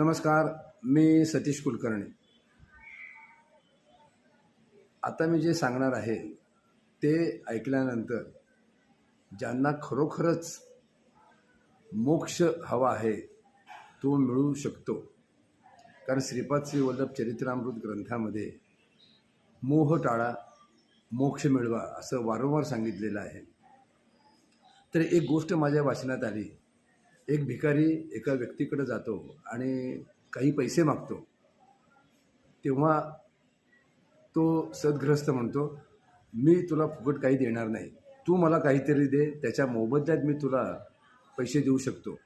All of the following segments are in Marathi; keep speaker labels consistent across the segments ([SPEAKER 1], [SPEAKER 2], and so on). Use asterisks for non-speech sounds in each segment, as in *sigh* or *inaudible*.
[SPEAKER 1] नमस्कार मी सतीश कुलकर्णी. आता मी जे सांगणार आहे ते ऐकल्यानंतर ज्यांना खरोखरच मोक्ष हवा आहे तो मिळू शकतो. कारण श्रीपाद श्री वल्लभ चरित्रामृत ग्रंथामध्ये मोह टाळा मोक्ष मिळवा असं वारंवार सांगितलेलं आहे. तर एक गोष्ट माझ्या वाचनात आली. एक भिकारी एका व्यक्तीकडे जातो आणि काही पैसे मागतो तेव्हा तो सद्ग्रस्त म्हणतो मी तुला फुकट काही देणार नाही. तू मला काहीतरी दे त्याच्या मोबदल्यात मी तुला पैसे देऊ शकतो.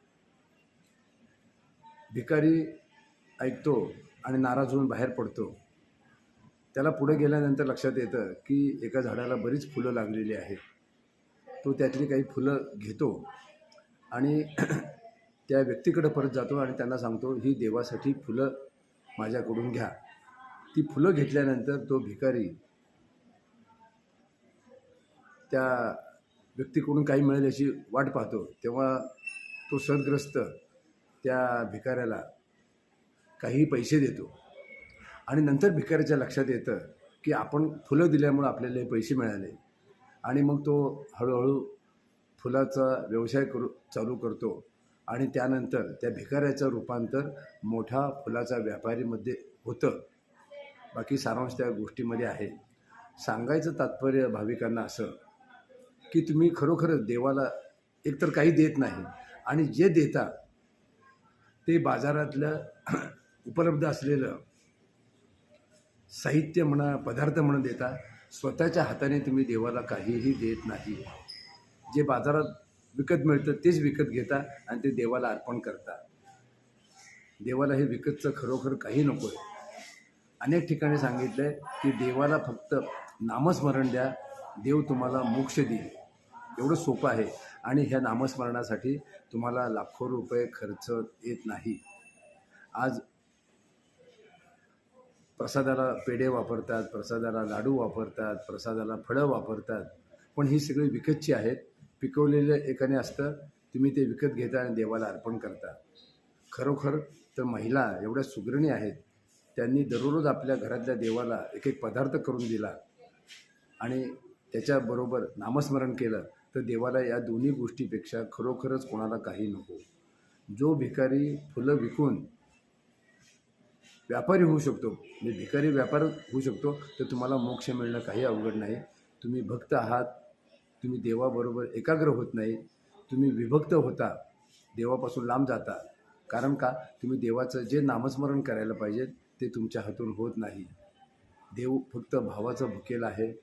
[SPEAKER 1] भिकारी ऐकतो आणि नाराज होऊन बाहेर पडतो. त्याला पुढे गेल्यानंतर लक्षात येतं की एका झाडाला बरीच फुलं लागलेली आहेत. तो त्यातली काही फुलं घेतो आणि त्या व्यक्तीकडे परत जातो आणि त्यांना सांगतो ही देवासाठी फुलं माझ्याकडून घ्या. ती फुलं घेतल्यानंतर तो भिकारी त्या व्यक्तीकडून काही मिळेल याची वाट पाहतो. तेव्हा तो सदग्रस्त त्या भिकाऱ्याला काही पैसे देतो. आणि नंतर भिकाऱ्याच्या लक्षात येतं की आपण फुलं दिल्यामुळं आपल्याला हे पैसे मिळाले. आणि मग तो हळूहळू फुलाचा व्यवसाय करू चालू करतो. आणि त्यानंतर त्या भिकाऱ्याचं रूपांतर मोठा फुलाचा व्यापारीमध्ये होतं. बाकी सारांश त्या गोष्टीमध्ये आहे. सांगायचं तात्पर्य भाविकांना असं की तुम्ही खरोखरच देवाला एकतर काही देत नाही आणि जे देता ते बाजारातलं *clears throat* उपलब्ध असलेलं साहित्य म्हणा पदार्थ म्हणून देता स्वतःच्या हाताने तुम्ही देवाला काहीही देत नाही. जे बाजारात विकत मिळतं तेच विकत घेता आणि ते देवाला अर्पण करता. देवाला हे विकतचं खरोखर काही नको आहे. अनेक ठिकाणी सांगितलं आहे की देवाला फक्त नामस्मरण द्या देव तुम्हाला मोक्ष देईल. एवढं सोपं आहे. आणि ह्या नामस्मरणासाठी तुम्हाला लाखो रुपये खर्च येत नाही. आज प्रसादाला पेढे वापरतात प्रसादाला लाडू वापरतात प्रसादाला फळं वापरतात. पण ही सगळी विकतची आहेत. पिकवलेलं एकाने असतं तुम्ही ते विकत घेता आणि देवाला अर्पण करता. खरोखर तर महिला एवढ्या सुगरणी आहेत त्यांनी दररोज आपल्या घरातल्या देवाला एक एक पदार्थ करून दिला आणि त्याच्याबरोबर नामस्मरण केलं तर देवाला या दोन्ही गोष्टीपेक्षा खरोखरच कोणाला काही नको. जो भिकारी फुलं विकून व्यापारी होऊ शकतो म्हणजे भिकारी व्यापार होऊ शकतो तर तुम्हाला मोक्ष मिळणं काही अवघड नाही. तुम्ही भक्त आहात तुम्ही देवाबरोबर एकाग्र होत नाही तुम्ही विभक्त होता देवापासून लांब जाता. कारण का? तुम्ही देवाचं जे नामस्मरण करायला पाहिजे ते तुमच्या हातून होत नाही. देव फक्त भावाचं भुकेला आहे.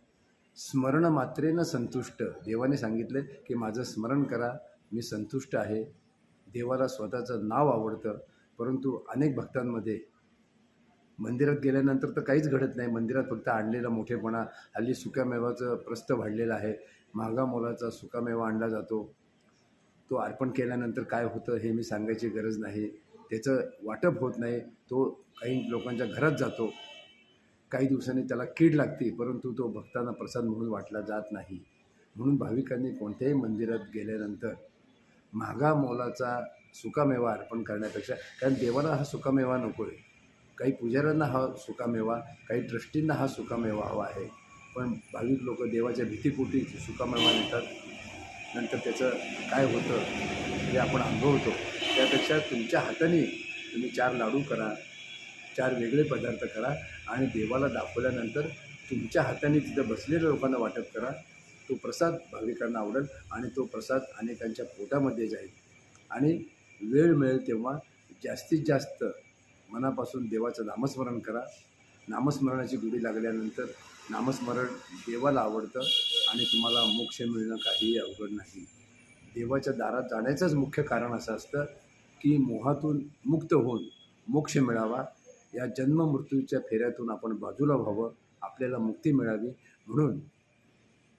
[SPEAKER 1] स्मरण मात्रेनं संतुष्ट. देवाने सांगितले की माझं स्मरण करा मी संतुष्ट आहे. देवाला स्वतःचं नाव आवडतं. परंतु अनेक भक्तांमध्ये मंदिरात गेल्यानंतर तर काहीच घडत नाही. मंदिरात फक्त आणलेला मोठेपणा हल्ली सुक्यामेवाचं प्रस्त वाढलेलं आहे. मागा मोलाचा सुकामेवा आणला जातो. तो अर्पण केल्यानंतर काय होतं हे मी सांगायची गरज नाही. त्याचं वाटप होत नाही. तो काही लोकांच्या घरात जातो. काही दिवसांनी त्याला कीड लागते परंतु तो भक्तांना प्रसाद म्हणून वाटला जात नाही. म्हणून भाविकांनी कोणत्याही मंदिरात गेल्यानंतर महागा मोलाचा सुकामेवा अर्पण करण्यापेक्षा कारण देवाला हा सुकामेवा नको आहे काही पुजाऱ्यांना हा सुकामेवा काही ट्रस्टींना हा सुकामेवा हवा आहे. पण भाविक लोक देवाच्या भीतीपोटी सुकामेवा नेतात नंतर त्याचं काय होतं हे आपण अनुभवतो. त्यापेक्षा तुमच्या हाताने तुम्ही चार लाडू करा चार वेगळे पदार्थ करा आणि देवाला दाखवल्यानंतर तुमच्या हाताने तिथं बसलेल्या लोकांना वाटप करा. तो प्रसाद भाविकांना आवडेल आणि तो प्रसाद अनेकांच्या पोटामध्ये जाईल. आणि वेळ मिळेल तेव्हा जास्तीत जास्त मनापासून देवाचं नामस्मरण करा. नामस्मरणाची गुढी लागल्यानंतर नामस्मरण देवाला आवडतं आणि तुम्हाला मोक्ष मिळणं काहीही अवघड नाही. देवाच्या दारात जाण्याचंच मुख्य कारण असं असतं की मोहातून मुक्त होऊन मोक्ष मिळावा. या जन्म मृत्यूच्या फेऱ्यातून आपण बाजूला व्हावं आपल्याला मुक्ती मिळावी म्हणून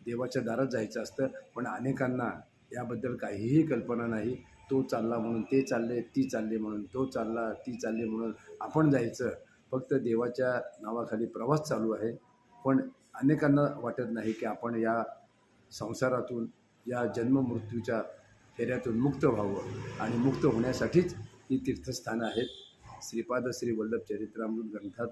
[SPEAKER 1] देवाच्या दारात जायचं असतं. पण अनेकांना याबद्दल काहीही कल्पना नाही. तो चालला म्हणून ते चालले ती चालली म्हणून तो चालला ती चालली म्हणून आपण जायचं. फक्त देवाच्या नावाखाली प्रवास चालू आहे. पण अनेकांना वाटत नाही की आपण या संसारातून या जन्ममृत्यूच्या फेऱ्यातून मुक्त व्हावं आणि मुक्त होण्यासाठीच ही तीर्थस्थानं आहेत. श्रीपाद श्री वल्लभ चरित्रामृत ग्रंथात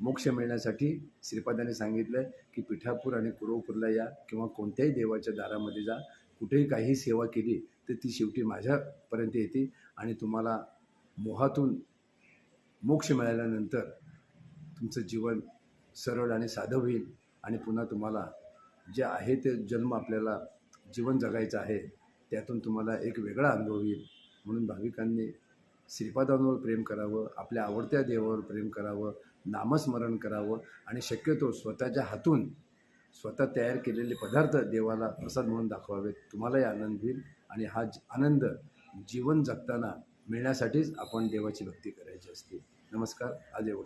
[SPEAKER 1] मोक्ष मिळण्यासाठी श्रीपादाने सांगितलं आहे की पिठापूर आणि कुरवपूरला या किंवा कोणत्याही देवाच्या दारामध्ये जा. कुठेही काही सेवा केली तर ती शेवटी माझ्यापर्यंत येते आणि तुम्हाला मोहातून मोक्ष मिळाल्यानंतर तुमचं जीवन सरळ आणि साधं होईल आणि पुन्हा तुम्हाला जे आहे ते जन्म आपल्याला जीवन जगायचं आहे त्यातून तुम्हाला एक वेगळा अनुभव येईल. म्हणून भाविकांनी श्रीपादांवर प्रेम करावं आपल्या आवडत्या देवावर प्रेम करावं नामस्मरण करावं आणि शक्यतो स्वतःच्या हातून स्वतः तयार केलेले पदार्थ देवाला प्रसाद म्हणून दाखवावेत. तुम्हालाही आनंद होईल आणि हा आनंद जीवन जगताना मिळण्यासाठीच आपण देवाची भक्ती करायची असते. नमस्कार. आज एवढं.